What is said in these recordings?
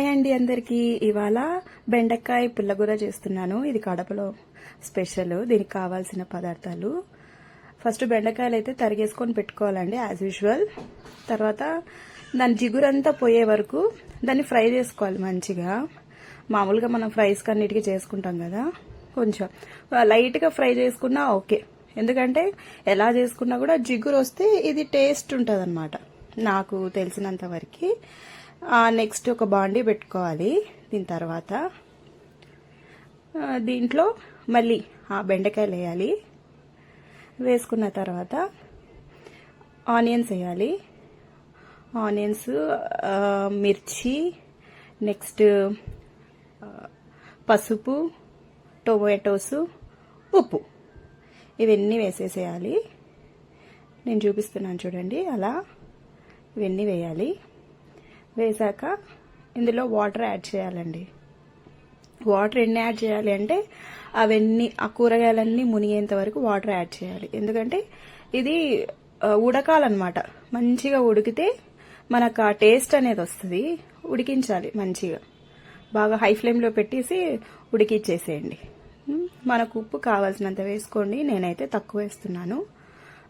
Hi అండి అందరికీ. ఇవాళ బెండకాయ పుల్లగూర చేస్తున్నాను. ఇది కడపలో స్పెషల్. దీనికి కావాల్సిన పదార్థాలు. ఫస్ట్ బెండకాయలు అయితే తరిగేసుకొని పెట్టుకోవాలండి యాజ్ యూజువల్ తర్వాత దాని జిగురంతా పోయే వరకు దాన్ని ఫ్రై చేసుకోవాలి మంచిగా. మామూలుగా మనం ఫ్రైస్ కన్నిటికీ చేసుకుంటాం కదా. కొంచెం లైట్గా ఫ్రై చేసుకున్నా ఓకే. ఎందుకంటే ఎలా చేసుకున్నా కూడా జిగురు వస్తే ఇది టేస్ట్ ఉంటుంది నాకు తెలిసినంత వరకు. నెక్స్ట్ ఒక బాండీ పెట్టుకోవాలి. దీని తర్వాత దీంట్లో మళ్ళీ ఆ బెండకాయలు వేయాలి. వేసుకున్న తర్వాత ఆనియన్స్ వేయాలి. ఆనియన్స్ మిర్చి నెక్స్ట్ పసుపు టొమాటోస్ ఉప్పు. ఇవన్నీ వేసేసేయాలి. నేను చూపిస్తున్నాను చూడండి అలా ఇవన్నీ వేయాలి. వేసాక ఇందులో వాటర్ యాడ్ చేయాలండి. వాటర్ ఎన్ని యాడ్ చేయాలి అంటే అవన్నీ ఆ కూరగాయలన్నీ మునిగేంత వరకు వాటర్ యాడ్ చేయాలి. ఎందుకంటే ఇది ఉడకాలన్నమాట. మంచిగా ఉడికితే మనకు ఆ టేస్ట్ అనేది వస్తుంది. ఉడికించాలి మంచిగా. బాగా హై ఫ్లేమ్లో పెట్టేసి ఉడికిచ్చేసేయండి. మనకు ఉప్పు కావాల్సినంత వేసుకోండి. నేనైతే తక్కువ వేస్తున్నాను.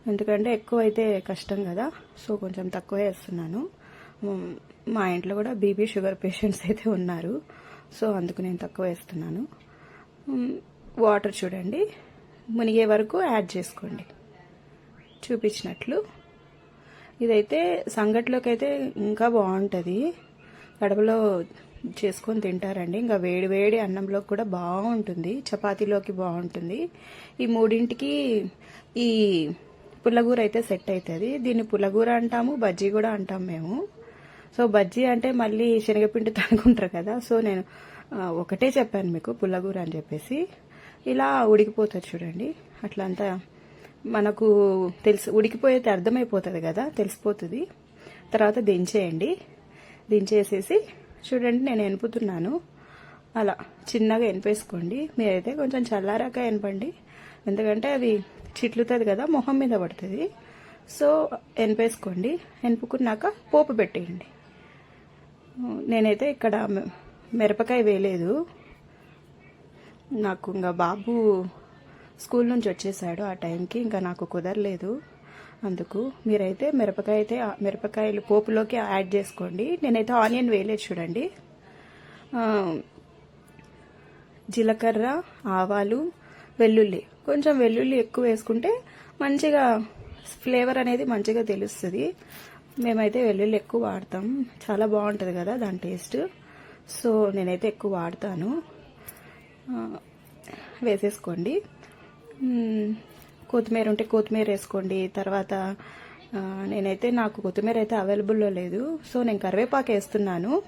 ఎందుకంటే ఎక్కువ అయితే కష్టం కదా. సో కొంచెం తక్కువ వేస్తున్నాను. మా ఇంట్లో కూడా బీపీ షుగర్ పేషెంట్స్ అయితే ఉన్నారు. సో అందుకు నేను తక్కువ వేస్తున్నాను. వాటర్ చూడండి. మునిగే వరకు యాడ్ చేసుకోండి. చూపించినట్లు. ఇదైతే సంగట్లోకి అయితే ఇంకా బాగుంటుంది. కడపలో చేసుకొని తింటారండి. ఇంకా వేడి వేడి అన్నంలోకి కూడా బాగుంటుంది. చపాతీలోకి బాగుంటుంది. ఈ మూడింటికి ఈ పుల్లగూర అయితే సెట్ అవుతుంది దీన్ని పుల్లగూర అంటాము బజ్జీ కూడా అంటాం మేము. సో బజ్జీ అంటే మళ్ళీ శనగపిండితో అనుకుంటారు కదా సో నేను ఒకటే చెప్పాను మీకు పుల్లగూర అని చెప్పేసి. ఇలా ఉడికిపోతుంది చూడండి అట్లా అంతా మనకు తెలిసి ఉడికిపోయేది అర్థమైపోతుంది కదా తెలిసిపోతుంది. తర్వాత దించేయండి. దించేసేసి చూడండి నేను ఎనుపుతున్నాను. అలా చిన్నగా ఎనిపేసుకోండి. మీరైతే కొంచెం చల్లారాక ఎనపండి. ఎందుకంటే అది చిట్లుతుంది కదా మొహం మీద పడుతుంది. సో ఎనిపేసుకోండి. ఎనుపుకున్నాక పోపు పెట్టేయండి. నేనైతే ఇక్కడ మిరపకాయ వేయలేదు. నాకు ఇంకా బాబు స్కూల్ నుంచి వచ్చేసాడు ఆ టైంకి ఇంకా నాకు కుదరలేదు. అందుకు మీరైతే మిరపకాయ అయితే మిరపకాయలు పోపులోకి యాడ్ చేసుకోండి. నేనైతే ఆనియన్ వేయలేదు చూడండి. జీలకర్ర ఆవాలు వెల్లుల్లి. కొంచెం వెల్లుల్లి ఎక్కువ వేసుకుంటే మంచిగా ఫ్లేవర్ అనేది మంచిగా తెలుస్తుంది. మేమైతే వెల్లుల్లి ఎక్కువ వాడతాం. చాలా బాగుంటుంది కదా దాని టేస్ట్. సో నేనైతే ఎక్కువ వాడతాను. వేసేసుకోండి. కొత్తిమీర ఉంటే కొత్తిమీర వేసుకోండి. తర్వాత నేనైతే నాకు కొత్తిమీర అయితే అవైలబుల్లో లేదు. సో నేను కరివేపాకు వేస్తున్నాను.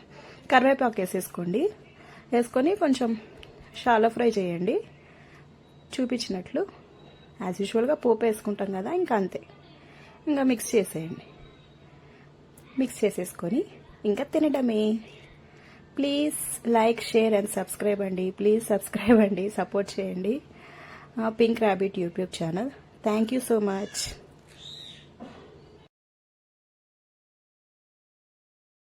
కరివేపాకు వేసేసుకోండి. వేసుకొని కొంచెం షాలో ఫ్రై చేయండి. చూపించినట్లు. యాజ్ యూజువల్గా పోపు వేసుకుంటాం కదా ఇంకా అంతే. ఇంకా మిక్స్ చేసేయండి. మిక్స్ చేసేసుకొని ఇంకా తినడమే. Please like share and subscribe అండి. ప్లీజ్ సబ్స్క్రైబ్ అండి. సపోర్ట్ చేయండి. Pink rabbit YouTube channel. Thank you so much.